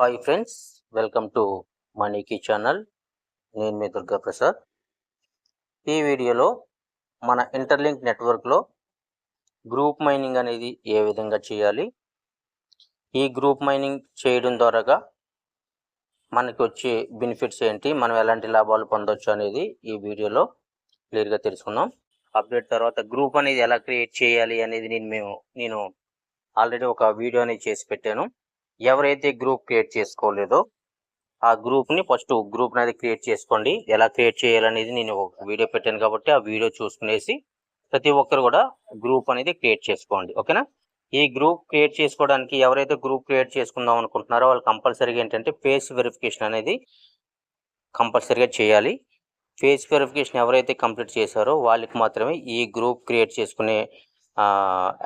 Hi friends welcome to మనీకి channel నేను మీ దుర్గా ప్రసాద్. ఈ వీడియోలో మన ఇంటర్లింక్ నెట్వర్క్లో గ్రూప్ మైనింగ్ అనేది ఏ విధంగా చేయాలి? ఈ గ్రూప్ మైనింగ్ చేయడం ద్వారాగా మనకి వచ్చే బెనిఫిట్స్ ఏంటి? మనం ఎలాంటి లాభాలు పొందొచ్చు అనేది ఈ వీడియోలో క్లియర్గా తెలుసుకుందాం. అప్డేట్ తర్వాత గ్రూప్ అనేది ఎలా క్రియేట్ చేయాలి అనేది నేను మేము నేను ఆల్రెడీ ఒక వీడియో అనేది చేసి పెట్టాను. ఎవరైతే గ్రూప్ క్రియేట్ చేసుకోలేదో ఆ గ్రూప్ని ఫస్ట్ గ్రూప్ అనేది క్రియేట్ చేసుకోండి. ఎలా క్రియేట్ చేయాలనేది నేను ఒక వీడియో పెట్టాను కాబట్టి ఆ వీడియో చూసుకునేసి ప్రతి ఒక్కరు కూడా గ్రూప్ అనేది క్రియేట్ చేసుకోండి. ఓకేనా ఈ గ్రూప్ క్రియేట్ చేసుకోవడానికి ఎవరైతే గ్రూప్ క్రియేట్ చేసుకుందాం అనుకుంటున్నారో వాళ్ళు కంపల్సరీగా ఏంటంటే ఫేస్ వెరిఫికేషన్ అనేది కంపల్సరీగా చేయాలి. ఫేస్ వెరిఫికేషన్ ఎవరైతే కంప్లీట్ చేశారో వాళ్ళకి మాత్రమే ఈ గ్రూప్ క్రియేట్ చేసుకునే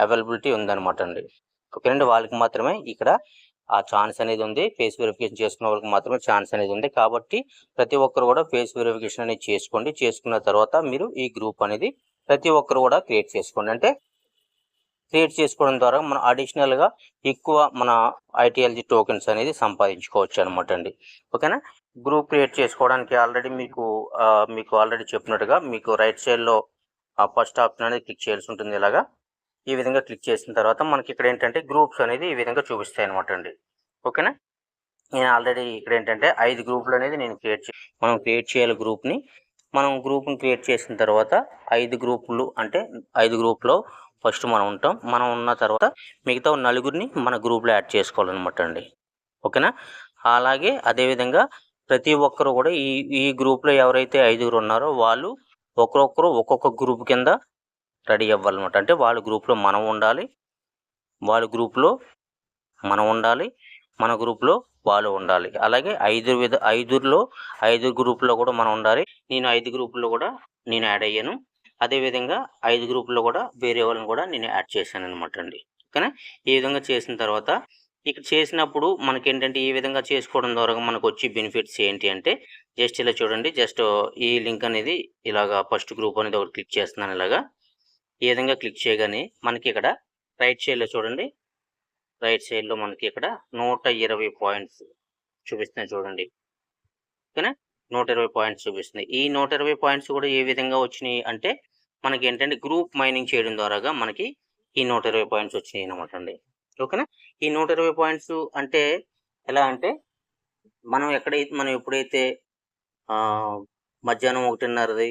అవైలబిలిటీ ఉందన్నమాట అండి. ఓకేనండి వాళ్ళకి మాత్రమే ఇక్కడ ఆ ఛాన్స్ అనేది ఉంది. ఫేస్ వెరిఫికేషన్ చేసుకున్న వాళ్ళకి మాత్రమే ఛాన్స్ అనేది ఉంది. కాబట్టి ప్రతి ఒక్కరు కూడా ఫేస్ వెరిఫికేషన్ అనేది చేసుకోండి. చేసుకున్న తర్వాత మీరు ఈ గ్రూప్ అనేది ప్రతి ఒక్కరు కూడా క్రియేట్ చేసుకోండి. అంటే క్రియేట్ చేసుకోవడం ద్వారా మనం అడిషనల్గా ఎక్కువ మన ఐటీఎల్జీ టోకెన్స్ అనేది సంపాదించుకోవచ్చు అనమాట అండి. ఓకేనా? గ్రూప్ క్రియేట్ చేసుకోవడానికి ఆల్రెడీ మీకు మీకు ఆల్రెడీ చెప్పినట్టుగా మీకు రైట్ సైడ్లో ఫస్ట్ ఆప్షన్ అనేది క్లిక్ చేయాల్సి ఉంటుంది ఇలాగా. ఈ విధంగా క్లిక్ చేసిన తర్వాత మనకి ఇక్కడ ఏంటంటే గ్రూప్స్ అనేది ఈ విధంగా చూపిస్తాయి అనమాట అండి. ఓకేనా? నేను ఆల్రెడీ ఇక్కడ ఏంటంటే ఐదు గ్రూపులు అనేది నేను క్రియేట్ చే మనం క్రియేట్ చేయాలి గ్రూప్ని. మనం గ్రూప్ని క్రియేట్ చేసిన తర్వాత ఐదు గ్రూపులు అంటే ఐదు గ్రూప్లో ఫస్ట్ మనం ఉంటాం. మనం ఉన్న తర్వాత మిగతా నలుగురిని మన గ్రూప్లో యాడ్ చేసుకోవాలన్నమాట అండి. ఓకేనా? అలాగే అదేవిధంగా ప్రతి ఒక్కరు కూడా ఈ ఈ గ్రూప్లో ఎవరైతే ఐదుగురు ఉన్నారో వాళ్ళు ఒక్కొక్కరు ఒక్కొక్క గ్రూప్ కింద రెడీ అవ్వాలన్నమాట. అంటే వాళ్ళ గ్రూప్లో మనం ఉండాలి వాళ్ళ గ్రూప్లో మనం ఉండాలి మన గ్రూప్లో వాళ్ళు ఉండాలి. అలాగే ఐదు విధ ఐదులో ఐదు గ్రూపుల్లో కూడా మనం ఉండాలి. నేను ఐదు గ్రూపుల్లో కూడా నేను యాడ్ అయ్యాను. అదేవిధంగా ఐదు గ్రూపుల్లో కూడా వేరే వాళ్ళని కూడా నేను యాడ్ చేశాను అనమాట అండి. ఓకేనా? ఈ విధంగా చేసిన తర్వాత ఇక్కడ చేసినప్పుడు మనకి ఏంటంటే ఈ విధంగా చేసుకోవడం ద్వారా మనకు వచ్చే బెనిఫిట్స్ ఏంటి అంటే జస్ట్ ఇలా చూడండి జస్ట్ ఈ లింక్ అనేది ఇలాగా ఫస్ట్ గ్రూప్ అనేది ఒకటి క్లిక్ చేస్తున్నాను ఇలాగా. ఈ విధంగా క్లిక్ చేయగానే మనకి ఇక్కడ రైట్ సైడ్లో చూడండి. రైట్ సైడ్లో మనకి ఇక్కడ నూట ఇరవై పాయింట్స్ చూపిస్తున్నాయి చూడండి. ఓకేనా? నూట ఇరవై పాయింట్స్ చూపిస్తుంది ఈ నూట ఇరవై పాయింట్స్ కూడా ఏ విధంగా వచ్చినాయి అంటే మనకి ఏంటంటే గ్రూప్ మైనింగ్ చేయడం ద్వారాగా మనకి ఈ నూట ఇరవై పాయింట్స్ వచ్చినాయి అనమాట అండి. ఓకేనా? ఈ నూట ఇరవై పాయింట్స్ అంటే ఎలా అంటే మనం ఎక్కడైతే మనం ఎప్పుడైతే ఆ, మధ్యాహ్నం ఒకటిన్నరది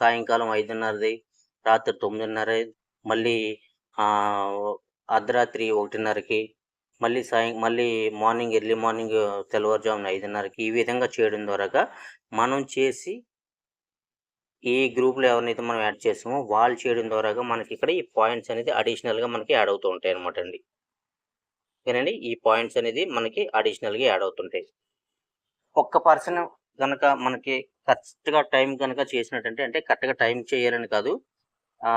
సాయంకాలం ఐదున్నరది రాత్రి తొమ్మిదిన్నర మళ్ళీ అర్ధరాత్రి ఒకటిన్నరకి మళ్ళీ సాయం మళ్ళీ మార్నింగ్ ఎర్లీ మార్నింగ్ తెల్లవారుజామున ఐదున్నరకి ఈ విధంగా చేయడం ద్వారా మనం చేసి ఈ గ్రూప్లో ఎవరినైతే మనం యాడ్ చేసామో వాళ్ళు చేయడం ద్వారా మనకి ఇక్కడ ఈ పాయింట్స్ అనేది అడిషనల్గా మనకి యాడ్ అవుతూ ఉంటాయి అనమాట అండి. ఓకేనండి ఈ పాయింట్స్ అనేది మనకి అడిషనల్గా యాడ్ అవుతుంటాయి. ఒక్క పర్సన్ కనుక మనకి కరెక్ట్గా టైం కనుక చేసినట్టంటే అంటే కరెక్ట్గా టైం చేయాలని కాదు. ఆ,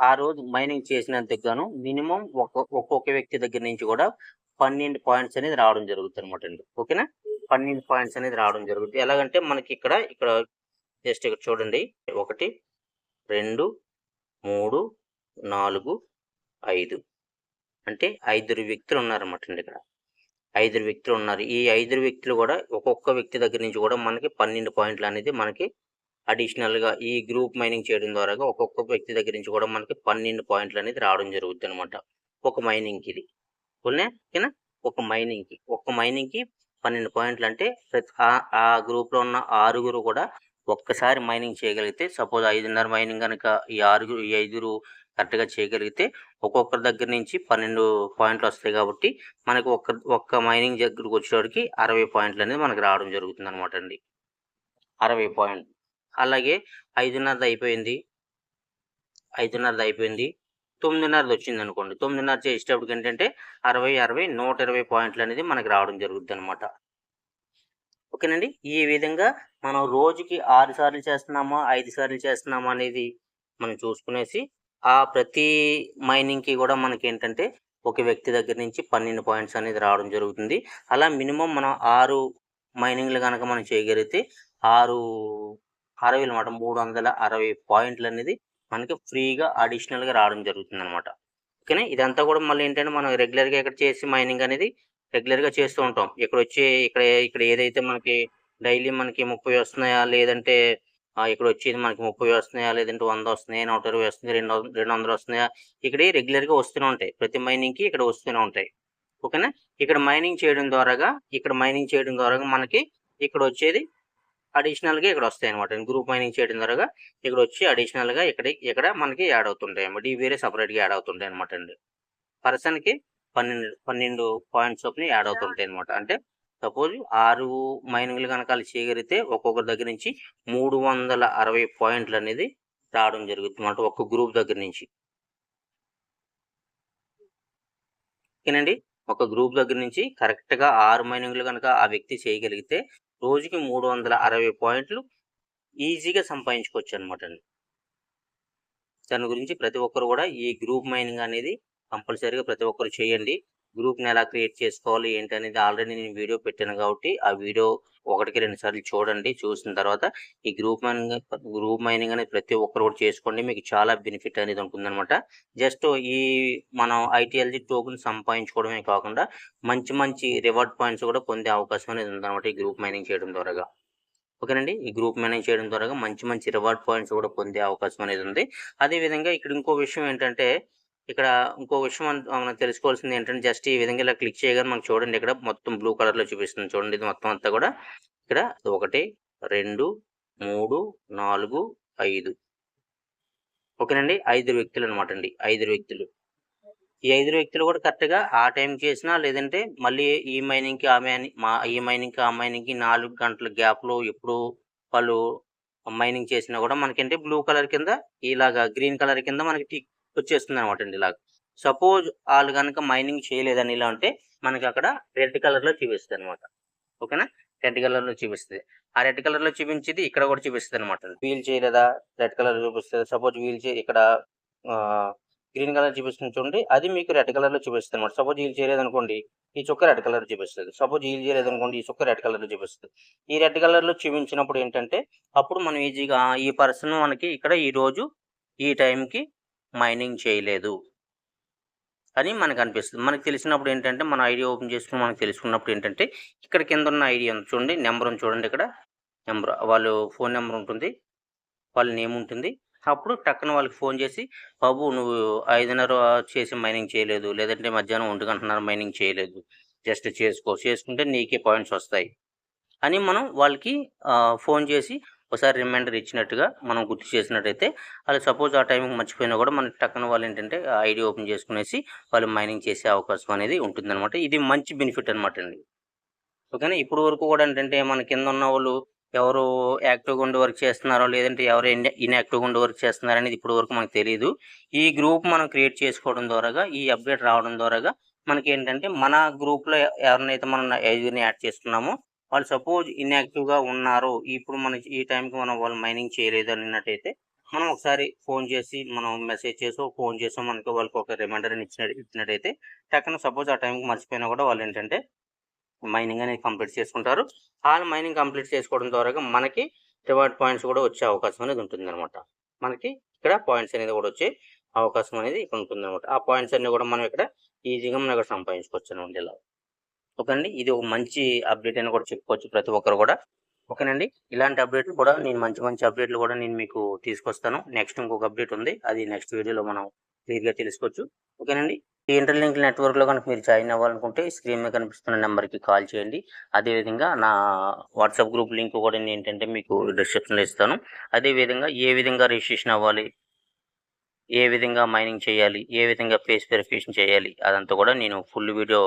ఆ రోజు మైనింగ్ చేసినందుకు గాను మినిమం ఒక్కొక్క ఒక్కొక్క వ్యక్తి దగ్గర నుంచి కూడా పన్నెండు పాయింట్స్ అనేది రావడం జరుగుతుంది అనమాట అండి. ఓకేనా? పన్నెండు పాయింట్స్ అనేది రావడం జరుగుతుంది. ఎలాగంటే మనకి ఇక్కడ ఇక్కడ జస్ట్ ఇక్కడ చూడండి. ఒకటి రెండు మూడు నాలుగు ఐదు. అంటే ఐదుగురు వ్యక్తులు ఉన్నారన్నమాట అండి ఇక్కడ. ఐదుగురు వ్యక్తులు ఉన్నారు. ఈ ఐదుగురు వ్యక్తులు కూడా ఒక్కొక్క వ్యక్తి దగ్గర నుంచి కూడా మనకి పన్నెండు పాయింట్లు అనేది మనకి అడిషనల్గా ఈ గ్రూప్ మైనింగ్ చేయడం ద్వారా ఒక్కొక్క వ్యక్తి దగ్గర నుంచి కూడా మనకి పన్నెండు పాయింట్లు అనేది రావడం జరుగుతుంది అనమాట ఒక మైనింగ్కి ఇది. ఓకేనా? ఒక మైనింగ్కి. ఒక మైనింగ్కి పన్నెండు పాయింట్లు అంటే ప్రతి ఆ- ఆ గ్రూప్లో ఉన్న ఆరుగురు కూడా ఒక్కసారి మైనింగ్ చేయగలిగితే సపోజ్ ఐదున్నర మైనింగ్ కనుక ఈ ఆరుగురు ఈ ఐదుగురు కరెక్ట్గా చేయగలిగితే ఒక్కొక్కరి దగ్గర నుంచి పన్నెండు పాయింట్లు వస్తాయి కాబట్టి మనకు ఒక్క ఒక్క మైనింగ్ దగ్గరకు వచ్చేటికి అరవై పాయింట్లు అనేది మనకి రావడం జరుగుతుంది అనమాట అండి. అరవై పాయింట్ అలాగే ఐదున్నరది అయిపోయింది ఐదున్నరది అయిపోయింది తొమ్మిదిన్నరది వచ్చింది అనుకోండి తొమ్మిదిన్నర చేసేటప్పటికి ఏంటంటే అరవై అరవై నూట ఇరవై పాయింట్లు అనేది మనకి రావడం జరుగుతుంది అనమాట ఓకేనండి? ఈ విధంగా మనం రోజుకి ఆరు సార్లు చేస్తున్నామా ఐదు సార్లు చేస్తున్నామా అనేది మనం చూసుకునేసి ఆ ప్రతి మైనింగ్కి కూడా మనకి ఏంటంటే ఒక వ్యక్తి దగ్గర నుంచి పన్నెండు పాయింట్స్ అనేది రావడం జరుగుతుంది. అలా మినిమం మనం ఆరు మైనింగ్లు కనుక మనం చేయగలిగితే ఆరు అరవై అనమాట మూడు వందల అరవై పాయింట్లు అనేది మనకి ఫ్రీగా అడిషనల్గా రావడం జరుగుతుంది అనమాట ఓకేనా? ఇదంతా కూడా మళ్ళీ ఏంటంటే మనం రెగ్యులర్గా ఇక్కడ చేసి మైనింగ్ అనేది రెగ్యులర్గా చేస్తూ ఉంటాం. ఇక్కడ వచ్చి ఇక్కడ ఇక్కడ ఏదైతే మనకి డైలీ మనకి ముప్పై వస్తున్నాయా లేదంటే ఇక్కడ వచ్చేది మనకి ముప్పై వస్తున్నాయా లేదంటే వంద వస్తున్నాయా నూట ఇరవై వస్తుంది రెండు రెండు వందలు వస్తున్నాయా ఇక్కడ రెగ్యులర్గా వస్తూనే ఉంటాయి. ప్రతి మైనింగ్కి ఇక్కడ వస్తూనే ఉంటాయి. ఓకేనా? ఇక్కడ మైనింగ్ చేయడం ద్వారాగా ఇక్కడ మైనింగ్ చేయడం ద్వారా మనకి ఇక్కడ వచ్చేది అడిషనల్గా ఇక్కడ వస్తాయి అనమాట గ్రూప్ మైనింగ్ చేయడం ద్వారా ఇక్కడ వచ్చి అడిషనల్గా ఇక్కడ ఇక్కడ మనకి యాడ్ అవుతుంటాయి అన్నమాట. ఇవి వేరే సపరేట్గా యాడ్ అవుతుంటాయి అనమాట అండి. పర్సన్కి పన్నెండు పన్నెండు పాయింట్స్ చొప్పున యాడ్ అవుతుంటాయి అనమాట అంటే సపోజ్ ఆరు మైనింగ్లు కనుక చేయగలిగితే ఒక్కొక్కరి దగ్గర నుంచి మూడు వందల అరవై పాయింట్లు అనేది రావడం జరుగుతుంది అనమాట ఒక్క గ్రూప్ దగ్గర నుంచి. ఓకేనండి ఒక గ్రూప్ దగ్గర నుంచి కరెక్ట్గా ఆరు మైనింగ్లు కనుక ఆ వ్యక్తి చేయగలిగితే రోజుకి మూడు వందల అరవై పాయింట్లు ఈజీగా సంపాదించుకోవచ్చు అనమాట అండి దాని గురించి ప్రతి ఒక్కరు కూడా ఈ గ్రూప్ మైనింగ్ అనేది కంపల్సరీగా ప్రతి ఒక్కరు చేయండి. గ్రూప్ని ఎలా క్రియేట్ చేసుకోవాలి ఏంటి అనేది ఆల్రెడీ నేను వీడియో పెట్టాను కాబట్టి ఆ వీడియో ఒకటికి రెండు సార్లు చూడండి. చూసిన తర్వాత ఈ గ్రూప్ మైనింగ్ గ్రూప్ మైనింగ్ అనేది ప్రతి ఒక్కరు కూడా చేసుకోండి. మీకు చాలా బెనిఫిట్ అనేది ఉంటుందన్నమాట. జస్ట్ ఈ మనం ఐటీఎల్జీ టోకెన్ సంపాదించుకోవడమే కాకుండా మంచి మంచి రివార్డ్ పాయింట్స్ కూడా పొందే అవకాశం అనేది ఉందన్నమాట ఈ గ్రూప్ మైనింగ్ చేయడం ద్వారా ఓకేనండి? ఈ గ్రూప్ మేనేజ్ చేయడం ద్వారా మంచి మంచి రివార్డ్ పాయింట్స్ కూడా పొందే అవకాశం అనేది ఉంది. అదే విధంగా ఇక్కడ ఇంకో విషయం ఏంటంటే ఇక్కడ ఇంకో విషయం మనం తెలుసుకోవాల్సింది ఏంటంటే జస్ట్ ఈ విధంగా ఇలా క్లిక్ చేయగానే మనకు చూడండి ఇక్కడ మొత్తం బ్లూ కలర్లో చూపిస్తుంది. చూడండి ఇది మొత్తం అంతా కూడా ఇక్కడ ఒకటి రెండు మూడు నాలుగు ఐదు. ఓకేనండి? ఐదు వ్యక్తులు అనమాట అండి. ఐదు వ్యక్తులు. ఈ ఐదు వ్యక్తులు కూడా కరెక్ట్గా ఆ టైం చేసినా లేదంటే మళ్ళీ ఈ మైనింగ్కి ఆ మైనింగ్ మా ఈ మైనింగ్కి ఆ మైనింగ్కి నాలుగు గంటల గ్యాప్లో ఎప్పుడు వాళ్ళు మైనింగ్ చేసినా కూడా మనకేంటి? బ్లూ కలర్ కింద ఇలాగా గ్రీన్ కలర్ కింద మనకి టిక్ వచ్చేస్తుంది అనమాట అండి ఇలా సపోజ్ వాళ్ళు కనుక మైనింగ్ చేయలేదని ఇలా ఉంటే మనకి అక్కడ రెడ్ కలర్లో చూపిస్తుంది అనమాట ఓకేనా? రెడ్ కలర్లో చూపిస్తుంది. ఆ రెడ్ కలర్లో చూపించేది ఇక్కడ కూడా చూపిస్తుంది అనమాట వీల్ చేయలేదా రెడ్ కలర్ చూపిస్తుంది. సపోజ్ వీల్ చే ఇక్కడ గ్రీన్ కలర్ చూపిస్తుంది చూడండి. అది మీకు రెడ్ కలర్లో చూపిస్తుంది అనమాట సపోజ్ వీల్ చేయలేదు అనుకోండి ఈ చుక్క రెడ్ కలర్ చూపిస్తుంది. సపోజ్ వీల్ చేయలేదు అనుకోండి ఈ చుక్క రెడ్ కలర్లో చూపిస్తుంది. ఈ రెడ్ కలర్లో చూపించినప్పుడు ఏంటంటే అప్పుడు మనం ఈజీగా ఈ పర్సన్ మనకి ఇక్కడ ఈ రోజు ఈ టైంకి మైనింగ్ చేయలేదు. అని మనకు అనిపిస్తుంది మనకు తెలిసినప్పుడు ఏంటంటే మన ఐడియా ఓపెన్ చేసుకుని మనకు తెలుసుకున్నప్పుడు ఏంటంటే ఇక్కడ కింద ఉన్న ఐడియా ఉంది చూడండి నెంబర్ ఉంది చూడండి ఇక్కడ. నెంబర్ వాళ్ళు ఫోన్ నెంబర్ ఉంటుంది వాళ్ళ నేమ్ ఉంటుంది. అప్పుడు టక్కన వాళ్ళకి ఫోన్ చేసి బాబు నువ్వు ఐదున్నర చేసి మైనింగ్ చేయలేదు లేదంటే మధ్యాహ్నం ఒంటి గంటన్నర మైనింగ్ చేయలేదు. జస్ట్ చేసుకో చేసుకుంటే నీకే పాయింట్స్ వస్తాయి. అని మనం వాళ్ళకి ఫోన్ చేసి ఒకసారి రిమైండర్ ఇచ్చినట్టుగా మనం గుర్తు చేసినట్టయితే అలా సపోజ్ ఆ టైంకి మర్చిపోయినా కూడా మనకి టక్కన వాళ్ళు ఏంటంటే ఐడి ఓపెన్ చేసుకునేసి వాళ్ళు మైనింగ్ చేసే అవకాశం అనేది ఉంటుందన్నమాట. ఇది మంచి బెనిఫిట్ అనమాట అండి. ఓకేనా? ఇప్పుడు వరకు కూడా ఏంటంటే మన కింద ఉన్న వాళ్ళు ఎవరు యాక్టివ్గా ఉండి వర్క్ చేస్తున్నారో లేదంటే ఎవరు ఇన్యాక్టివ్గా ఉండి వర్క్ చేస్తున్నారో అనేది ఇప్పటి వరకు మనకు తెలియదు ఈ గ్రూప్ మనం క్రియేట్ చేసుకోవడం ద్వారాగా ఈ అప్డేట్ రావడం ద్వారాగా మనకి ఏంటంటే మన గ్రూప్లో ఎవరినైతే మనం ఐదుగురిని యాడ్ చేసుకున్నామో వాళ్ళు సపోజ్ ఇన్యాక్టివ్గా ఉన్నారు ఇప్పుడు మన ఈ టైంకి మనం వాళ్ళు మైనింగ్ చేయలేదు అన్నట్టయితే మనం ఒకసారి ఫోన్ చేసి మనం మెసేజ్ చేసో ఫోన్ చేసో మనకి వాళ్ళకి ఒక రిమైండర్ ఇచ్చిన ఇచ్చినట్టయితే టక్కన సపోజ్ ఆ టైంకి మర్చిపోయినా కూడా వాళ్ళు ఏంటంటే మైనింగ్ అనేది కంప్లీట్ చేసుకుంటారు. వాళ్ళు మైనింగ్ కంప్లీట్ చేసుకోవడం ద్వారా మనకి రివార్డ్ పాయింట్స్ కూడా వచ్చే అవకాశం అనేది ఉంటుంది అనమాట మనకి ఇక్కడ పాయింట్స్ అనేది కూడా వచ్చే అవకాశం అనేది ఇక్కడ ఉంటుంది అనమాట ఆ పాయింట్స్ అన్ని కూడా మనం ఇక్కడ ఈజీగా మనం ఇక్కడ సంపాదించుకోవచ్చు అనమాట ఇలా. ఓకేనండి. ఇది ఒక మంచి అప్డేట్ అని కూడా చెప్పుకోవచ్చు ప్రతి ఒక్కరు కూడా. ఓకేనండి. ఇలాంటి అప్డేట్లు కూడా నేను మంచి మంచి అప్డేట్లు కూడా నేను మీకు తీసుకొస్తాను. నెక్స్ట్ ఇంకొక అప్డేట్ ఉంది. అది నెక్స్ట్ వీడియోలో మనం క్లియర్గా తెలుసుకోవచ్చు. ఓకేనండి. ఈ ఇంటర్లింక్ నెట్వర్క్లో కనుక మీరు జాయిన్ అవ్వాలనుకుంటే స్క్రీన్ మీద కనిపిస్తున్న నెంబర్కి కాల్ చేయండి. అదేవిధంగా నా వాట్సాప్ గ్రూప్ లింక్ కూడా నేను ఏంటంటే మీకు డిస్క్రిప్షన్లో ఇస్తాను. అదే విధంగా ఏ విధంగా రిజిస్ట్రేషన్ అవ్వాలి ఏ విధంగా మైనింగ్ చేయాలి ఏ విధంగా ఫేస్ వెరిఫికేషన్ చేయాలి అదంతా కూడా నేను ఫుల్ వీడియో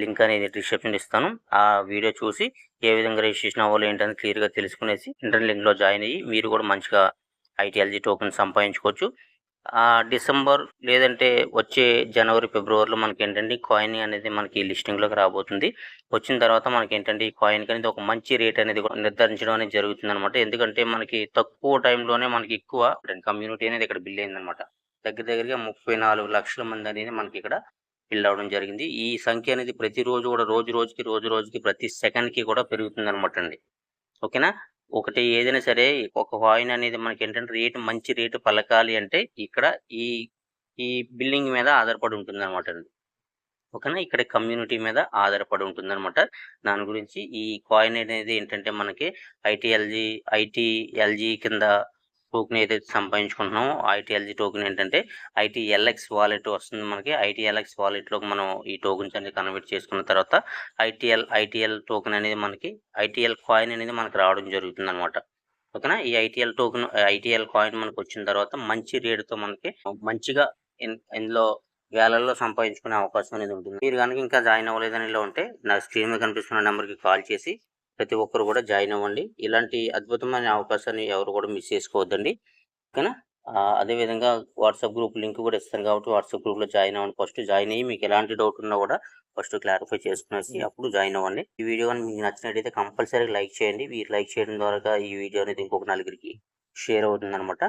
లింక్ అనేది డిస్క్రిప్షన్ ఇస్తాను. ఆ వీడియో చూసి ఏ విధంగా రిజిస్ట్రేషన్ అవ్వాలి ఏంటని క్లియర్గా తెలుసుకునేసి ఇంటర్లింక్లో జాయిన్ అయ్యి మీరు కూడా మంచిగా ఐటీఎల్జీ టోకెన్ సంపాదించుకోవచ్చు. ఆ డిసెంబర్ లేదంటే వచ్చే జనవరి ఫిబ్రవరిలో మనకి ఏంటంటే కాయిన్ అనేది మనకి లిస్టింగ్లోకి రాబోతుంది. వచ్చిన తర్వాత మనకి ఏంటంటే ఈ కాయిన్ అనేది ఒక మంచి రేట్ అనేది కూడా నిర్ధారించడం అనేది జరుగుతుంది అనమాట ఎందుకంటే మనకి తక్కువ టైంలోనే మనకి ఎక్కువ కమ్యూనిటీ అనేది ఇక్కడ బిల్ అయిందనమాట దగ్గర దగ్గరగా ముప్పై నాలుగు లక్షల మంది అనేది మనకి ఇక్కడ ఫిల్ అవడం జరిగింది. ఈ సంఖ్య అనేది ప్రతిరోజు కూడా రోజు రోజుకి రోజు రోజుకి ప్రతి సెకండ్కి కూడా పెరుగుతుంది అనమాట అండి. ఓకేనా? ఒకటి ఏదైనా సరే ఒక కాయిన్ అనేది మనకి ఏంటంటే రేటు మంచి రేటు పలకాలి అంటే ఇక్కడ ఈ ఈ బిల్లింగ్ మీద ఆధారపడి ఉంటుంది అనమాట అండి. ఓకేనా? ఇక్కడ కమ్యూనిటీ మీద ఆధారపడి ఉంటుంది అనమాట దాని గురించి ఈ కాయిన్ అనేది ఏంటంటే మనకి ఐటీఎల్జీ ఐటీఎల్జీ కింద టోకెన్ ఏదైతే సంపాదించుకుంటున్నామో ఐటీఎల్జీ టోకెన్ ఏంటంటే ఐటీఎల్ఎక్స్ వాలెట్ వస్తుంది మనకి. ఐటీఎల్ఎక్స్ వాలెట్లోకి మనం ఈ టోకెన్స్ అనేది కన్వర్ట్ చేసుకున్న తర్వాత ఐటీఎల్ ఐటీఎల్ టోకెన్ అనేది మనకి ఐటీఎల్ కాయిన్ అనేది మనకి రావడం జరుగుతుంది అనమాట ఓకేనా? ఈ ఐటీఎల్ టోకెన్ ఐటీఎల్ కాయిన్ మనకు వచ్చిన తర్వాత మంచి రేటుతో మనకి మంచిగా ఇందులో వేలల్లో సంపాదించుకునే అవకాశం అనేది ఉంటుంది. మీరు కనుక ఇంకా జాయిన్ అవ్వలేదని ఇలా ఉంటే నా స్క్రీన్ మీద కనిపిస్తున్న నెంబర్కి కాల్ చేసి ప్రతి ఒక్కరు కూడా జాయిన్ అవ్వండి. ఇలాంటి అద్భుతమైన అవకాశాన్ని ఎవరు కూడా మిస్ చేసుకోవద్దండి. ఓకేనా? అదేవిధంగా వాట్సాప్ గ్రూప్ లింక్ కూడా ఇస్తాను కాబట్టి వాట్సాప్ గ్రూప్లో జాయిన్ అవ్వండి. ఫస్ట్ జాయిన్ అయ్యి మీకు ఎలాంటి డౌట్ ఉన్నా కూడా ఫస్ట్ క్లారిఫై చేసుకునేసి అప్పుడు జాయిన్ అవ్వండి. ఈ వీడియో మీకు నచ్చినట్టయితే కంపల్సరీ లైక్ చేయండి. మీరు లైక్ చేయడం ద్వారా ఈ వీడియో అనేది ఇంకొక నలుగురికి షేర్ అవుతుంది అనమాట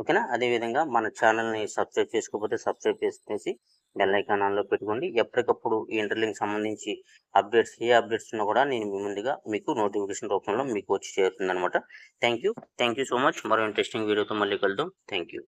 ఓకేనా? అదేవిధంగా మన ఛానల్ని సబ్స్క్రైబ్ చేసుకోకపోతే సబ్స్క్రైబ్ చేసుకునేసి బెల్ ఐకాన్ ఆన్లో పెట్టుకోండి. ఎప్పటికప్పుడు ఈ ఇంటర్లింక్ సంబంధించి అప్డేట్స్ ఏ అప్డేట్స్ ఉన్నా కూడా నేను మీ ముందుగా మీకు నోటిఫికేషన్ రూపంలో మీకు వచ్చి చేరుతుంది అనమాట thank you. Thank you so much. మరో ఇంట్రెస్టింగ్ వీడియోతో మళ్ళీ కలుద్దాం. Thank you.